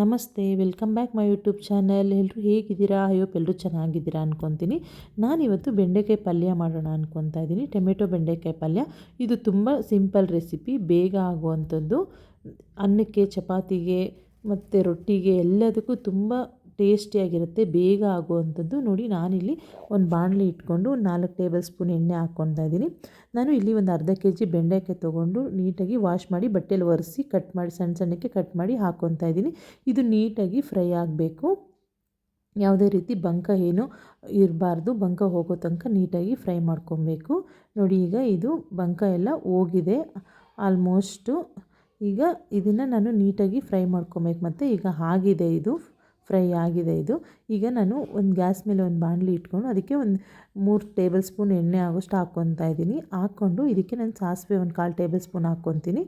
ನಮಸ್ತೆ, welcome back my YouTube channel. ಎಲ್ಲರೂ ಹೇಗಿದ್ದೀರಾ? ಅಯ್ಯೋಪ್ ಎಲ್ಲರೂ ಚೆನ್ನಾಗಿದ್ದೀರಾ ಅನ್ಕೊತೀನಿ. ನಾನಿವತ್ತು ಬೆಂಡೆಕಾಯಿ ಪಲ್ಯ ಮಾಡೋಣ ಅಂದ್ಕೊತಾ ಇದ್ದೀನಿ. ಟೊಮೆಟೊ ಬೆಂಡೆಕಾಯಿ ಪಲ್ಯ. ಇದು ತುಂಬ ಸಿಂಪಲ್ ರೆಸಿಪಿ. ಬೇಗ ಆಗುವಂಥದ್ದು. ಅನ್ನಕ್ಕೆ, ಚಪಾತಿಗೆ, ಮತ್ತು ರೊಟ್ಟಿಗೆ ಎಲ್ಲದಕ್ಕೂ ತುಂಬ ಟೇಸ್ಟಿಯಾಗಿರುತ್ತೆ. ಬೇಗ ಆಗುವಂಥದ್ದು ನೋಡಿ ನಾನಿಲ್ಲಿ ಒಂದು ಬಾಣಲಿ ಇಟ್ಕೊಂಡು ಒಂದು ನಾಲ್ಕು ಟೇಬಲ್ ಸ್ಪೂನ್ ಎಣ್ಣೆ ಹಾಕ್ಕೊತಾ ಇದ್ದೀನಿ. ನಾನು ಇಲ್ಲಿ ಒಂದು ಅರ್ಧ ಕೆ ಜಿ ಬೆಂಡೆಕಾಯಿ ತೊಗೊಂಡು ನೀಟಾಗಿ ವಾಶ್ ಮಾಡಿ ಬಟ್ಟೆಯಲ್ಲಿ ಒರೆಸಿ ಕಟ್ ಮಾಡಿ ಸಣ್ಣ ಸಣ್ಣಕ್ಕೆ ಕಟ್ ಮಾಡಿ ಹಾಕ್ಕೊತಾ ಇದ್ದೀನಿ. ಇದು ನೀಟಾಗಿ ಫ್ರೈ ಆಗಬೇಕು. ಯಾವುದೇ ರೀತಿ ಬಂಕ ಏನು ಇರಬಾರ್ದು. ಬಂಕ ಹೋಗೋ ತನಕ ನೀಟಾಗಿ ಫ್ರೈ ಮಾಡ್ಕೊಬೇಕು ನೋಡಿ ಈಗ ಇದು ಬಂಕ ಎಲ್ಲ ಹೋಗಿದೆ. ಆಲ್ಮೋಸ್ಟು ಈಗ ಇದನ್ನು ನಾನು ನೀಟಾಗಿ ಫ್ರೈ ಮಾಡ್ಕೊಬೇಕು ಮತ್ತು ಈಗ ಆಗಿದೆ ಇದು. ಫ್ರೈ ಆಗಿದೆ ಇದು. ಈಗ ನಾನು ಒಂದು ಗ್ಯಾಸ್ ಮೇಲೆ ಒಂದು ಬಾಣಲಿ ಇಟ್ಕೊಂಡು ಅದಕ್ಕೆ ಒಂದು ಮೂರು ಟೇಬಲ್ ಸ್ಪೂನ್ ಎಣ್ಣೆ ಆಗೋಷ್ಟು ಹಾಕ್ಕೊತಾ ಇದ್ದೀನಿ. ಹಾಕ್ಕೊಂಡು ಇದಕ್ಕೆ ನಾನು ಸಾಸಿವೆ ಒಂದು ಕಾಲು ಟೇಬಲ್ ಸ್ಪೂನ್ ಹಾಕ್ಕೊತೀನಿ.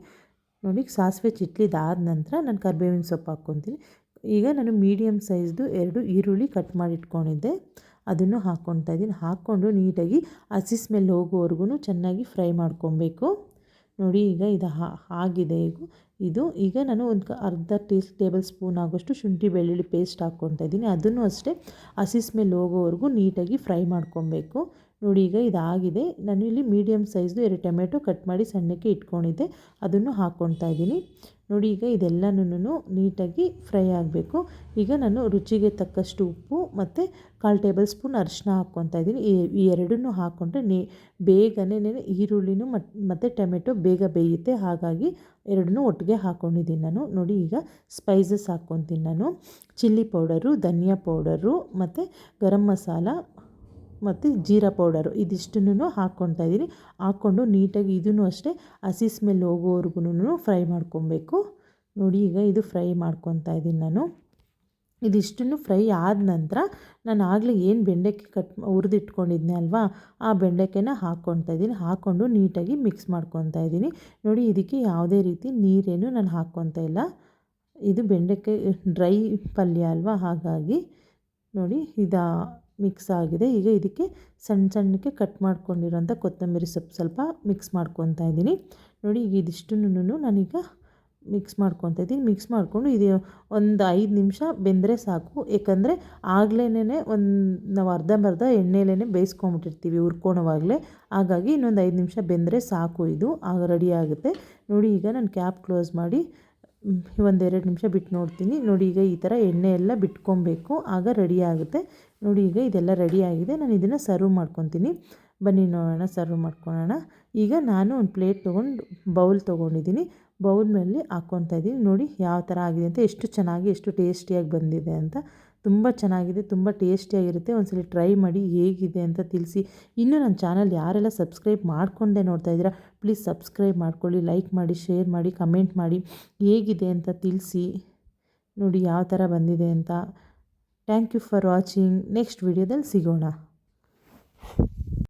ನೋಡಿ ಸಾಸಿವೆ ಚಿಟ್ಲಿದಾದ ನಂತರ ನಾನು ಕರ್ಬೇವಿನ ಸೊಪ್ಪು ಹಾಕ್ಕೊತೀನಿ. ಈಗ ನಾನು ಮೀಡಿಯಮ್ ಸೈಜ್ದು ಎರಡು ಈರುಳ್ಳಿ ಕಟ್ ಮಾಡಿ ಇಟ್ಕೊಂಡಿದ್ದೆ. ಅದನ್ನು ಹಾಕ್ಕೊತಾ ಇದ್ದೀನಿ. ಹಾಕ್ಕೊಂಡು ನೀಟಾಗಿ ಹಸಿ ಸ್ಮೆಲ್ ಹೋಗೋವರೆಗೂ ಚೆನ್ನಾಗಿ ಫ್ರೈ ಮಾಡ್ಕೊಬೇಕು. ನೋಡಿ, ಈಗ ಇದು ಆಗಿದೆ. ಈಗ ಇದು ಈಗ ನಾನು ಒಂದು ಅರ್ಧ ಟೀ ಟೇಬಲ್ ಸ್ಪೂನ್ ಆಗೋಷ್ಟು ಶುಂಠಿ ಬೆಳ್ಳುಳ್ಳಿ ಪೇಸ್ಟ್ ಹಾಕ್ಕೊತಾ ಇದ್ದೀನಿ. ಅದನ್ನು ಅಷ್ಟೇ ಹಸಿಸ್ ಮೇಲೆ ಹೋಗೋವರೆಗೂ ನೀಟಾಗಿ ಫ್ರೈ ಮಾಡ್ಕೊಬೇಕು. ನೋಡಿ, ಈಗ ಇದಾಗಿದೆ ನಾನು ಇಲ್ಲಿ ಮೀಡಿಯಮ್ ಸೈಜ್ದು ಎರಡು ಟೊಮೆಟೊ ಕಟ್ ಮಾಡಿ ಸಣ್ಣಕ್ಕೆ ಇಟ್ಕೊಂಡಿದ್ದೆ. ಅದನ್ನು ಹಾಕ್ಕೊತಾ ಇದ್ದೀನಿ. ನೋಡಿ ಈಗ ಇದೆಲ್ಲನೂ ನೀಟಾಗಿ ಫ್ರೈ ಆಗಬೇಕು. ಈಗ ನಾನು ರುಚಿಗೆ ತಕ್ಕಷ್ಟು ಉಪ್ಪು ಮತ್ತು ಕಾಲು ಟೇಬಲ್ ಸ್ಪೂನ್ ಅರಿಶಿನ ಹಾಕ್ಕೊತಾ ಇದ್ದೀನಿ. ಈ ಎರಡನ್ನೂ ಹಾಕ್ಕೊಂಡ್ರೆ ನೀ, ಬೇಗನೆ ಈರುಳ್ಳಿನೂ ಮತ್ತು ಮತ್ತು ಟೊಮೆಟೊ ಬೇಗ ಬೇಯುತ್ತೆ. ಹಾಗಾಗಿ ಎರಡನ್ನೂ ಒಟ್ಟಿಗೆ ಹಾಕ್ಕೊಂಡಿದ್ದೀನಿ ನಾನು. ನೋಡಿ ಈಗ ಸ್ಪೈಸಸ್ ಹಾಕ್ಕೊತೀನಿ ನಾನು. ಚಿಲ್ಲಿ ಪೌಡರು, ಧನಿಯಾ ಪೌಡರು ಮತ್ತು ಗರಂ ಮಸಾಲ ಮತ್ತು ಜೀರಾ ಪೌಡರು ಇದಿಷ್ಟನ್ನು ಹಾಕ್ಕೊತಾ ಇದ್ದೀನಿ. ಹಾಕ್ಕೊಂಡು ನೀಟಾಗಿ ಇದನ್ನು ಅಷ್ಟೇ ಹಸಿ ಸ್ಮೆಲ್ ಹೋಗೋವರೆಗೂ ಫ್ರೈ ಮಾಡ್ಕೊಬೇಕು. ನೋಡಿ, ಈಗ ಇದು ಫ್ರೈ ಮಾಡ್ಕೊತಾ ಇದ್ದೀನಿ ನಾನು. ಇದಿಷ್ಟನ್ನು ಫ್ರೈ ಆದ ನಂತರ ನಾನು ಆಗಲೇ ಏನು ಬೆಂಡೆಕಾಯಿ ಕಟ್ ಹುರಿದಿಟ್ಕೊಂಡಿದ್ದೆ ಅಲ್ವಾ, ಆ ಬೆಂಡೆಕಾಯಿನ ಹಾಕ್ಕೊತಾ ಇದ್ದೀನಿ. ಹಾಕ್ಕೊಂಡು ನೀಟಾಗಿ ಮಿಕ್ಸ್ ಮಾಡ್ಕೊತಾ ಇದ್ದೀನಿ. ನೋಡಿ, ಇದಕ್ಕೆ ಯಾವುದೇ ರೀತಿ ನೀರೇನು ನಾನು ಹಾಕ್ಕೊತಾ ಇಲ್ಲ. ಇದು ಬೆಂಡೆಕಾಯಿ ಡ್ರೈ ಪಲ್ಯ ಅಲ್ವಾ, ಹಾಗಾಗಿ ನೋಡಿ, ಇದು ಮಿಕ್ಸ್ ಆಗಿದೆ. ಈಗ ಇದಕ್ಕೆ ಸಣ್ಣ ಸಣ್ಣಕ್ಕೆ ಕಟ್ ಮಾಡ್ಕೊಂಡಿರೋಂಥ ಕೊತ್ತಂಬರಿ ಸೊಪ್ಪು ಸ್ವಲ್ಪ ಮಿಕ್ಸ್ ಮಾಡ್ಕೊತಾ ಇದ್ದೀನಿ. ನೋಡಿ, ಈಗ ಇದಿಷ್ಟನ್ನು ನಾನೀಗ ಮಿಕ್ಸ್ ಮಾಡ್ಕೊತಾ ಇದ್ದೀನಿ. ಮಿಕ್ಸ್ ಮಾಡಿಕೊಂಡು ಇದು ಒಂದು ಐದು ನಿಮಿಷ ಬೆಂದರೆ ಸಾಕು. ಏಕೆಂದರೆ ಆಗ್ಲೇನೆ ಒಂದು ನಾವು ಅರ್ಧಂಬರ್ಧ ಎಣ್ಣೆಲೇ ಬೇಯಿಸ್ಕೊಂಬಿಟ್ಟಿರ್ತೀವಿ ಹುರ್ಕೊಳೋವಾಗಲೇ ಹಾಗಾಗಿ ಇನ್ನೊಂದು ಐದು ನಿಮಿಷ ಬೆಂದರೆ ಸಾಕು ಇದು. ಆಗ ರೆಡಿ ಆಗುತ್ತೆ. ನೋಡಿ, ಈಗ ನಾನು ಕ್ಯಾಪ್ ಕ್ಲೋಸ್ ಮಾಡಿ ಒಂದೆರಡು ನಿಮಿಷ ಬಿಟ್ಟು ನೋಡ್ತೀನಿ. ನೋಡಿ, ಈಗ ಈ ಥರ ಎಣ್ಣೆ ಎಲ್ಲ ಬಿಟ್ಕೊಬೇಕು. ಆಗ ರೆಡಿ ಆಗುತ್ತೆ. ನೋಡಿ, ಈಗ ಇದೆಲ್ಲ ರೆಡಿ ಆಗಿದೆ. ನಾನು ಇದನ್ನು ಸರ್ವ್ ಮಾಡ್ಕೊತೀನಿ. ಬನ್ನಿ ನೋಡೋಣ ಸರ್ವ್ ಮಾಡ್ಕೊಳ್ಳೋಣ ಈಗ ನಾನು ಒಂದು ಪ್ಲೇಟ್ ತೊಗೊಂಡು ಬೌಲ್ ತೊಗೊಂಡಿದ್ದೀನಿ. ಬೌಲ್ ಮೇಲೆ ಹಾಕ್ಕೊತಾ ಇದ್ದೀನಿ. ನೋಡಿ, ಯಾವ ಥರ ಆಗಿದೆ ಅಂತ, ಎಷ್ಟು ಚೆನ್ನಾಗಿ, ಎಷ್ಟು ಟೇಸ್ಟಿಯಾಗಿ ಬಂದಿದೆ ಅಂತ. ತುಂಬ ಚೆನ್ನಾಗಿದೆ, ತುಂಬ ಟೇಸ್ಟಿಯಾಗಿರುತ್ತೆ. ಒಂದ್ಸಲ ಟ್ರೈ ಮಾಡಿ ಹೇಗಿದೆ ಅಂತ ತಿಳಿಸಿ. ಇನ್ನೂ ನನ್ನ ಚಾನಲ್ ಯಾರೆಲ್ಲ ಸಬ್ಸ್ಕ್ರೈಬ್ ಮಾಡ್ಕೊಂಡೆ ನೋಡ್ತಾ ಇದ್ದೀರಾ, ಪ್ಲೀಸ್ ಸಬ್ಸ್ಕ್ರೈಬ್ ಮಾಡ್ಕೊಳ್ಳಿ, ಲೈಕ್ ಮಾಡಿ, ಶೇರ್ ಮಾಡಿ, ಕಮೆಂಟ್ ಮಾಡಿ ಹೇಗಿದೆ ಅಂತ ತಿಳಿಸಿ. ನೋಡಿ ಯಾವ ಥರ ಬಂದಿದೆ ಅಂತ. Thank you for watching. Next ವಿಡಿಯೋದಲ್ಲಿ ಸಿಗೋಣ.